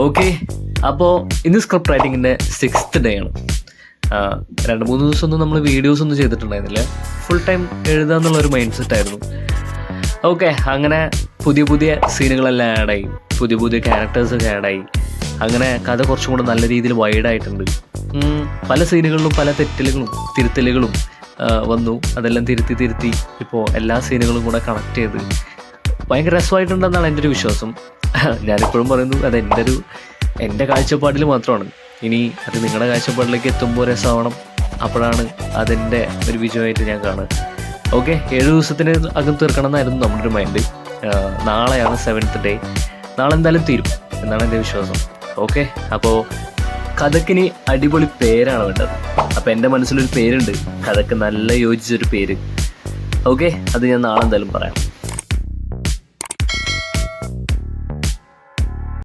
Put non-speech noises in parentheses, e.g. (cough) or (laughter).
Okay അപ്പോൾ ഇന്ന് script റൈറ്റിങ്ങിന്റെ sixth day ആണ്. രണ്ട് മൂന്ന് ദിവസം ഒന്നും നമ്മൾ വീഡിയോസ് ഒന്നും ചെയ്തിട്ടുണ്ടായിരുന്നില്ല. ഫുൾ ടൈം എഴുതുക എന്നുള്ള ഒരു മൈൻഡ് സെറ്റ് ആയിരുന്നു. ഓക്കെ അങ്ങനെ പുതിയ പുതിയ സീനുകളെല്ലാം ആഡായി പുതിയ പുതിയ ക്യാരക്ടേഴ്സൊക്കെ ആഡായി അങ്ങനെ കഥ കുറച്ചും കൂടെ നല്ല രീതിയിൽ വൈഡായിട്ടുണ്ട് പല സീനുകളിലും പല തെറ്റലുകളും തിരുത്തലുകളും വന്നു. അതെല്ലാം തിരുത്തി തിരുത്തി ഇപ്പോൾ എല്ലാ സീനുകളും കൂടെ കണക്ട് ചെയ്ത്. ഭയങ്കര രസമായിട്ടുണ്ടെന്നാണ് എന്റെ ഒരു വിശ്വാസം. (laughs) ഞാനിപ്പോഴും പറയുന്നു അത് എന്റെ ഒരു എന്റെ കാഴ്ചപ്പാടിൽ മാത്രമാണ്. ഇനി അത് നിങ്ങളുടെ കാഴ്ചപ്പാടിലേക്ക് എത്തുമ്പോൾ രസമാവണം അപ്പോഴാണ് അതിന്റെ ഒരു വിജയമായിട്ട് ഞാൻ കാണുക. ഓക്കെ ഏഴ് ദിവസത്തിന് അകം തീർക്കണം എന്നായിരുന്നു നമ്മുടെ ഒരു മൈൻഡ് നാളെയാണ് സെവൻത്ത് ഡേ നാളെ എന്തായാലും തീരും എന്നാണ് എന്റെ വിശ്വാസം. ഓക്കെ അപ്പോൾ കഥക്കിന് അടിപൊളി പേരാണ് വേണ്ടത്. അപ്പോൾ എന്റെ മനസ്സിലൊരു പേരുണ്ട്. കഥക്ക് നല്ല യോജിച്ചൊരു പേര്. ഓക്കെ അത് ഞാൻ നാളെ എന്തായാലും പറയാം.